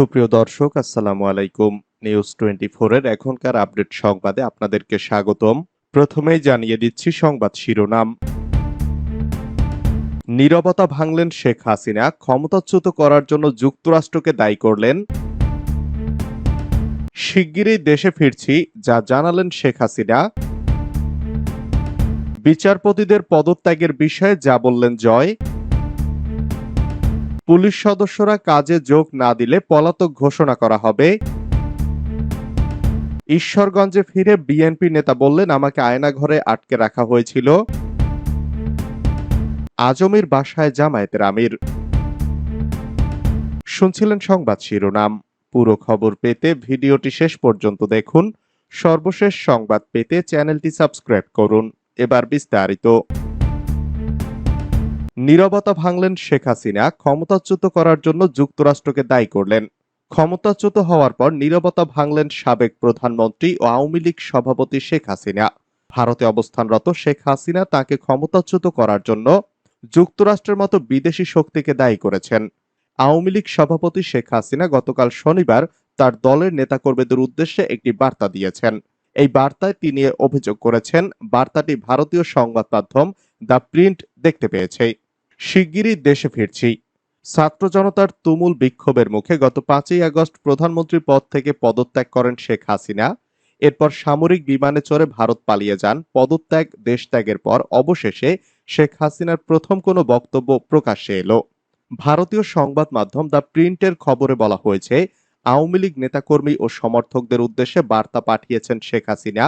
সুপ্রিয় দর্শক, আসসালামু আলাইকুম। নিউজ টোয়েন্টি এর এখনকার আপডেট সংবাদে আপনাদেরকে স্বাগতম। প্রথমেই জানিয়ে দিচ্ছি সংবাদ শিরোনাম। নীরবতা ভাঙলেন শেখ হাসিনা, ক্ষমতাচ্যুত করার জন্য যুক্তরাষ্ট্রকে দায়ী করলেন। শিগগিরই দেশে ফিরছি, যা জানালেন শেখ হাসিনা। বিচারপতিদের পদত্যাগের বিষয়ে যা বললেন জয়। পুলিশ সদস্যরা কাজে যোগ না দিলে পলাতক ঘোষণা করা হবে। ঈশ্বরগঞ্জে ফিরে বিএনপি নেতা বললেন, আমাকে আয়নাঘরে আটকে রাখা হয়েছিল। আজমির বাসায় জামায়াতের আমির। শুনছিলেন সংবাদ শিরোনাম। পুরো খবর পেতে ভিডিওটি শেষ পর্যন্ত দেখুন। সর্বশেষ সংবাদ পেতে চ্যানেলটি সাবস্ক্রাইব করুন। এবার বিস্তারিত। নীরবতা ভাঙলেন শেখ হাসিনা, ক্ষমতাচ্যুত করার জন্য যুক্তরাষ্ট্রকে দায়ী করলেন। ক্ষমতাচ্যুত হওয়ার পর নীরবতা ভাঙলেন সাবেক প্রধানমন্ত্রী ও আওয়ামী লীগ সভাপতি শেখ হাসিনা। ভারতে অবস্থানরত শেখ হাসিনা তাকে ক্ষমতাচ্যুত করার জন্য যুক্তরাষ্ট্রের মতো বিদেশি শক্তিকে দায়ী করেছেন। আওয়ামী লীগ সভাপতি শেখ হাসিনা গতকাল শনিবার তার দলের নেতাকর্মীদের উদ্দেশ্যে একটি বার্তা দিয়েছেন। এই বার্তায় তিনি অভিযোগ করেছেন, বার্তাটি ভারতীয় সংবাদ মাধ্যম দ্য প্রিন্ট দেখতে পেয়েছে। শিগগিরই দেশে ফিরছি। ছাত্র জনতার তুমুল বিক্ষোভের মুখে গত পাঁচই আগস্ট প্রধানমন্ত্রী পদ থেকে পদত্যাগ করেন শেখ হাসিনা। এরপর সামরিক বিমানে চড়ে ভারত পালিয়ে যান। পদত্যাগ, দেশত্যাগের পর অবশেষে শেখ হাসিনার প্রথম কোনো বক্তব্য প্রকাশ্যে এলো। ভারতীয় সংবাদ মাধ্যম দ্য প্রিন্টের খবরে বলা হয়েছে, আওয়ামী লীগ নেতাকর্মী ও সমর্থকদের উদ্দেশ্যে বার্তা পাঠিয়েছেন শেখ হাসিনা।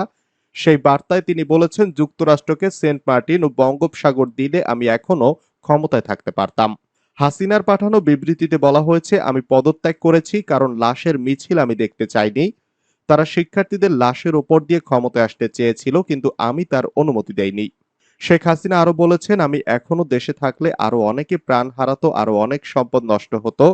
সেই বার্তায় তিনি বলেছেন, যুক্তরাষ্ট্রকে সেন্ট মার্টিন ও বঙ্গোপসাগর দিলে আমি এখনও ক্ষমতায় থাকতে পারতাম। হাসিনার পাঠানো বিবৃতিতে বলা হয়েছে, আমি পদত্যাগ করেছি, কারণ লাশের মিছিল আমি দেখতে চাইনি। তারা শিক্ষার্থীদের লাশের ওপর দিয়ে ক্ষমতায় আসতে চেয়েছিল, কিন্তু আমি তার অনুমতি দেইনি। শেখ হাসিনা আরও বলেছেন, আমি এখনও দেশে থাকলে আরও অনেকে প্রাণ হারাতো আরও অনেক সম্পদ নষ্ট হতো।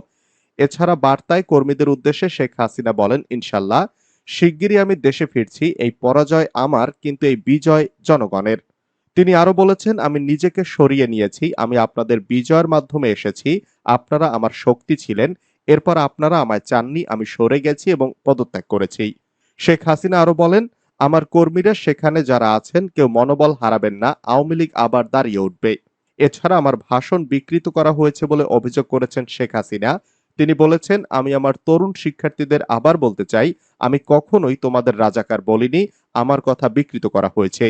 এছাড়া বার্তায় কর্মীদের উদ্দেশ্যে শেখ হাসিনা বলেন, ইনশাল্লাহ, শিগগিরই আমি দেশে ফিরছি, এই পরাজয় আমার, কিন্তু এই বিজয় জনগণের। তিনি আরও বলেছেন, আমি নিজেকে সরিয়ে নিয়েছি, আমি আপনাদের বিজয়ের মাধ্যমে এসেছি, আপনারা আমার শক্তি ছিলেন, এরপর আপনারা আমায় চাননি, আমি সরে গেছি এবং পদত্যাগ করেছি। শেখ হাসিনা আরও বলেন, আমার কর্মীরা সেখানে যারা আছেন, কেউ মনোবল হারাবেন না, আওয়ামী লীগ আবার দাঁড়িয়ে উঠবে। এছাড়া আমার ভাষণ বিকৃত করা হয়েছে বলে অভিযোগ করেছেন শেখ হাসিনা। তিনি বলেছেন, আমি আমার তরুণ শিক্ষার্থীদের আবার বলতে চাই, আমি কখনোই তোমাদের রাজাকার বলিনি, আমার কথা বিকৃত করা হয়েছে।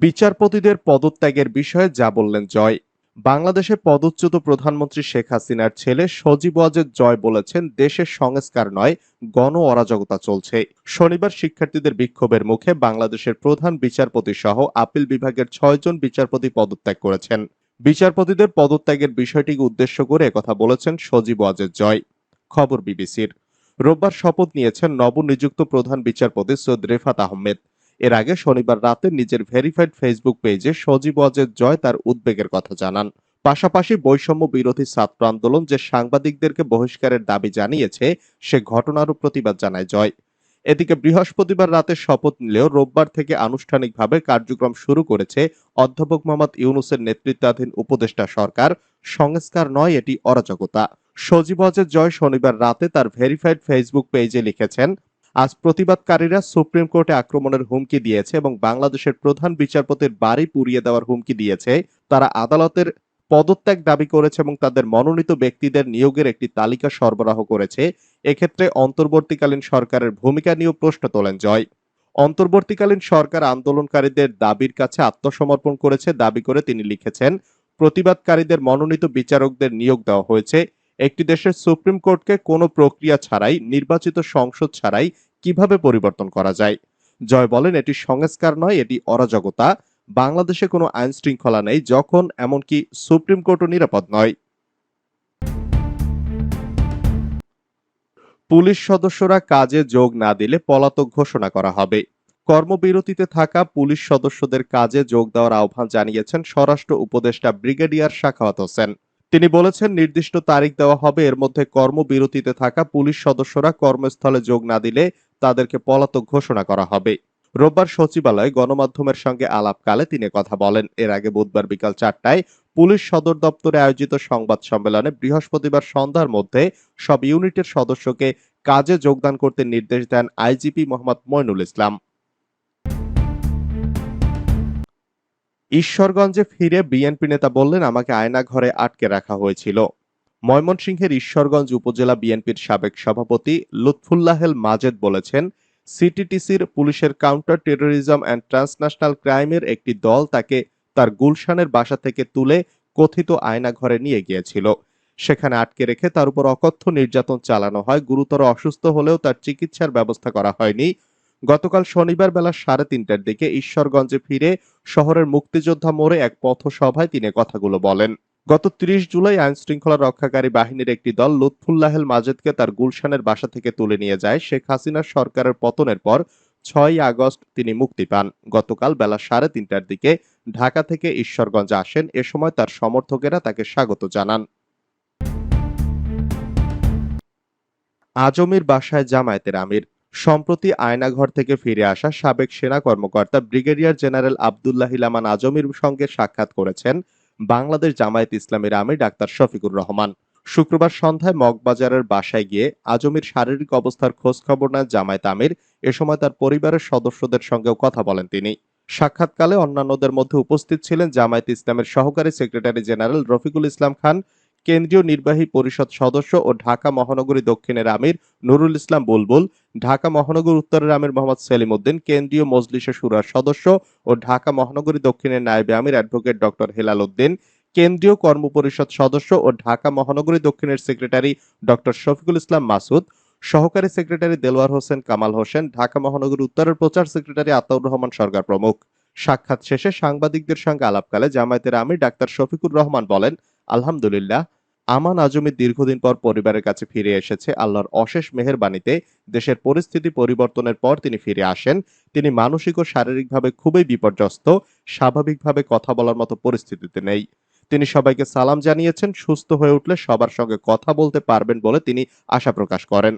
বিচারপতিদের পদত্যাগের বিষয়ে যা বললেন জয়। বাংলাদেশে পদচ্যুত প্রধানমন্ত্রী শেখ হাসিনার ছেলে সজীব ওয়াজেদ জয় বলেছেন, দেশের সংস্কার নয়, গণ অরাজকতা চলছে। শনিবার শিক্ষার্থীদের বিক্ষোভের মুখে বাংলাদেশের প্রধান বিচারপতি সহ আপিল বিভাগের ছয়জন বিচারপতি পদত্যাগ করেছেন। বিচারপতিদের পদত্যাগের বিষয়টিকে উদ্দেশ্য করে একথা বলেছেন সজীব ওয়াজেদ জয়। খবর বিবিসির। রোববার শপথ নিয়েছেন নবনিযুক্ত প্রধান বিচারপতি সৈয়দ রেফাত আহমেদ। এর আগে শনিবার রাতে নিজের ভেরিফাইড ফেসবুক পেজে সজীব ওয়াজেদ জয় তার উদ্বেগের কথা জানান। পাশাপাশি বৈষম্য বিরোধী ছাত্র আন্দোলন যে সাংবাদিকদেরকে বহিষ্কারের দাবি জানিয়েছে, সে ঘটনারও প্রতিবাদ জানায় জয়। এদিকে বৃহস্পতিবার রাতে শপথ নিলেও রোববার থেকে আনুষ্ঠানিকভাবে কার্যক্রম শুরু করেছে অধ্যাপক মোহাম্মদ ইউনুসের নেতৃত্বাধীন উপদেষ্টা সরকার। সংস্কার নয়, এটি অরাজকতা। সজীব ওয়াজেদ জয় শনিবার রাতে তার ভেরিফাইড ফেসবুক পেজে লিখেছেন আজ প্রতিবাদকারীরা সুপ্রিম কোর্টে আক্রমণের হুমকি দিয়েছে এবং বাংলাদেশের প্রধান বিচারপতির বাড়ি পুড়িয়ে দেওয়ার হুমকি দিয়েছে। তারা আদালতের পদত্যাগ দাবি করেছে এবং তাদের মনোনীত ব্যক্তিদের নিয়োগের একটি তালিকা সরবরাহ করেছে। এক্ষেত্রে অন্তর্বর্তীকালীন সরকারের ভূমিকা নিয়েও প্রশ্ন তোলেন জয়। অন্তর্বর্তীকালীন সরকার আন্দোলনকারীদের দাবির কাছে আত্মসমর্পণ করেছে, দাবি করে তিনি লিখেছেন, প্রতিবাদকারীদের মনোনীত বিচারকদের নিয়োগ দেওয়া হয়েছে। একটি দেশের সুপ্রিম কোর্টকে কোনো প্রক্রিয়া ছাড়াই, নির্বাচিত সংসদ ছাড়াই কীভাবে পরিবর্তন করা যায়? জয় বলেন, এটি সংস্কার নয়, এটি অরাজকতা। বাংলাদেশে কোনো আইন শৃঙ্খলা নেই, যখন এমনকি সুপ্রিম কোর্টও নিরাপদ নয়। পুলিশ সদস্যরা কাজে যোগ না দিলে পলাতক ঘোষণা করা হবে। কর্মবিরতিতে থাকা পুলিশ সদস্যদের কাজে যোগ দেওয়ার আহ্বান জানিয়েছেন স্বরাষ্ট্র উপদেষ্টা ব্রিগেডিয়ার শাখাওয়াত হোসেন। তিনি বলেছেন, নির্দিষ্ট তারিখ দেওয়া হবে, এর মধ্যে কর্মবিরতিতে থাকা পুলিশ সদস্যরা কর্মস্থলে যোগ না দিলে তাদেরকে পলাতক ঘোষণা করা হবে। রোববার সচিবালয়ে গণমাধ্যমের সঙ্গে আলাপকালে তিনি কথা বলেন। এর আগে বুধবার বিকাল চারটায় পুলিশ সদর দপ্তরে আয়োজিত সংবাদ সম্মেলনে বৃহস্পতিবার সন্ধ্যার মধ্যে সব ইউনিটের সদস্যকে কাজে যোগদান করতে নির্দেশ দেন আইজিপি মোহাম্মদ মইনুল ইসলাম। ঈশ্বরগঞ্জে ফিরে বিএনপি নেতা বললেন, আমাকে আয়না ঘরে আটকে রাখা হয়েছিল। ময়মনসিংহের ঈশ্বরগঞ্জ উপজেলা বিএনপির সাবেক সভাপতি লুৎফুল্লাহেল মাজেদ বলেছেন, সিটিটিসির পুলিশের কাউন্টার টেরোরিজম অ্যান্ড ট্রান্সন্যাশনাল ক্রাইমের একটি দল তাকে তার গুলশানের বাসা থেকে তুলে কথিত আয়না ঘরে নিয়ে গিয়েছিল। সেখানে আটকে রেখে তার উপর অকথ্য নির্যাতন চালানো হয়। গুরুতর অসুস্থ হলেও তার চিকিৎসার ব্যবস্থা করা হয়নি। গতকাল শনিবার বেলা সাড়ে তিনটার দিকে ঈশ্বরগঞ্জে ফিরে শহরের মুক্তিযোদ্ধা মোড়ে এক পথসভায় তিনি কথাগুলো বলেন। গত ত্রিশ জুলাই আইন শৃঙ্খলা রক্ষাকারী বাহিনীর একটি দল লুৎফুল্লাহেল মাজেদকে তার গুলশানের বাসা থেকে তুলে নিয়ে যায়। শেখ হাসিনার সরকারের পতনের পর ছয় আগস্ট তিনি মুক্তি পান। গতকাল বেলা সাড়ে তিনটার দিকে ঢাকা থেকে ঈশ্বরগঞ্জ আসেন। এ সময় তার সমর্থকেরা তাকে স্বাগত জানান। আজমির বাসায় জামায়াতের আমির। সম্প্রতি আয়নাঘর থেকে ফিরে আসা সাবেক সেনা কর্মকর্তা ব্রিগেডিয়ার জেনারেল আবদুল্লাহ ইলামান আজমির সঙ্গে সাক্ষাৎ করেছেন বাংলাদেশ জামায়াত ইসলামীর আমির ডাক্তার শফিকুর রহমান। শুক্রবার সন্ধ্যায় মগবাজারের বাসায় গিয়ে আজমির শারীরিক অবস্থার খোঁজ খবর নেন জামায়াত আমির। এ সময় তার পরিবারের সদস্যদের সঙ্গেও কথা বলেন তিনি। সাক্ষাৎকালে অন্যান্যদের মধ্যে উপস্থিত ছিলেন জামায়াত ইসলামের সহকারী সেক্রেটারি জেনারেল রফিকুল ইসলাম খান কেন্দ্রীয় নির্বাহী পরিষদ সদস্য ও ঢাকা মহানগরী দক্ষিণের আমির নুরুল ইসলাম বুলবুল, ঢাকা মহানগর উত্তরের আমির মোহাম্মদ সেলিম উদ্দিন, কেন্দ্রীয় মজলিসে সুরার সদস্য ও ঢাকা মহানগরী দক্ষিণের নায়েবে আমির অ্যাডভোকেট ডক্টর হেলাল উদ্দিন, কেন্দ্রীয় কর্মপরিষদ সদস্য ও ঢাকা মহানগরী দক্ষিণের সেক্রেটারি ডক্টর শফিকুল ইসলাম মাসুদ, সহকারী সেক্রেটারি দেলোয়ার হোসেন কামাল হোসেন, ঢাকা মহানগরী উত্তরের প্রচার সেক্রেটারি আতাউর রহমান সরকার প্রমুখ। সাক্ষাৎ শেষে সাংবাদিকদের সঙ্গে আলাপকালে জামায়াতের আমির ডাক্তার শফিকুর রহমান বলেন আলহামদুলিল্লাহ, আমান আজমি দীর্ঘদিন পর পরিবারের কাছে ফিরে এসেছে। আল্লাহর অশেষ মেহেরবানিতে দেশের পরিস্থিতি পরিবর্তনের পর তিনি ফিরে আসেন। তিনি মানসিক ও শারীরিকভাবে খুবই বিপর্যস্ত, স্বাভাবিকভাবে কথা বলার মতো পরিস্থিতিতে নেই। তিনি সবাইকে সালাম জানিয়েছেন, সুস্থ হয়ে উঠলে সবার সঙ্গে কথা বলতে পারবেন বলে তিনি আশা প্রকাশ করেন।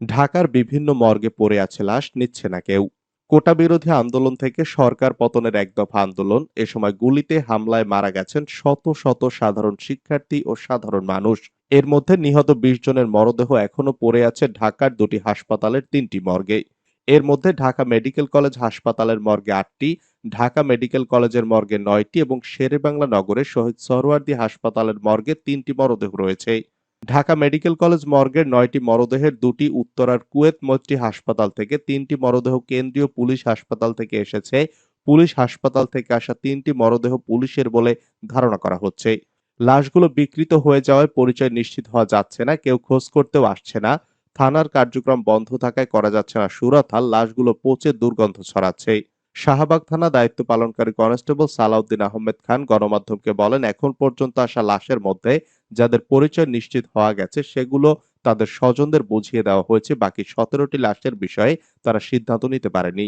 ঢাকার বিভিন্ন মর্গে পড়ে আছে লাশ, নিচ্ছে না কেউ। কোটা বিরোধী আন্দোলন থেকে সরকার পতনের এক দফা আন্দোলন। এ সময় গুলিতে হামলায় মারা গেছেন শত শত সাধারণ শিক্ষার্থী ও সাধারণ মানুষ। এর মধ্যে নিহত বিশ জনের মরদেহ এখনও পড়ে আছে ঢাকার দুটি হাসপাতালের তিনটি মর্গে। এর মধ্যে ঢাকা মেডিকেল কলেজ হাসপাতালের মর্গে আটটি, ঢাকা মেডিকেল কলেজের মর্গে নয়টি এবং শেরেবাংলা নগরে শহীদ সরওয়ার্দী হাসপাতালের মর্গে তিনটি মরদেহ রয়েছে। ঢাকা মেডিকেল কলেজ মর্গের নয়টি মরদেহের দুটি উত্তরার কুয়েত মৈত্রী হাসপাতাল থেকে তিনটি মরদেহ কেন্দ্রীয় পুলিশ হাসপাতাল থেকে এসেছে। পুলিশ হাসপাতাল থেকে আসা তিনটি মরদেহ পুলিশের বলে ধারণা করা হচ্ছে। লাশগুলো বিকৃত হয়ে যাওয়ায় পরিচয় নিশ্চিত হওয়া যাচ্ছে না, কেউ খোঁজ করতেও আসছে না। থানার কার্যক্রম বন্ধ থাকায় করা যাচ্ছে না সুরাথাল লাশগুলো পচে দুর্গন্ধ ছড়াচ্ছে। শাহবাগ থানা দায়িত্ব পালনকারী কনস্টেবল সালাউদ্দিন আহমেদ খান গণমাধ্যমকে বলেন, এখন পর্যন্ত আসা লাশের মধ্যে যাদের পরিচয় নিশ্চিত হওয়া গেছে, সেগুলো তাদের স্বজনদের বুঝিয়ে দেওয়া হয়েছে। বাকি সতেরোটি লাশের বিষয়ে তারা সিদ্ধান্ত নিতে পারেনি।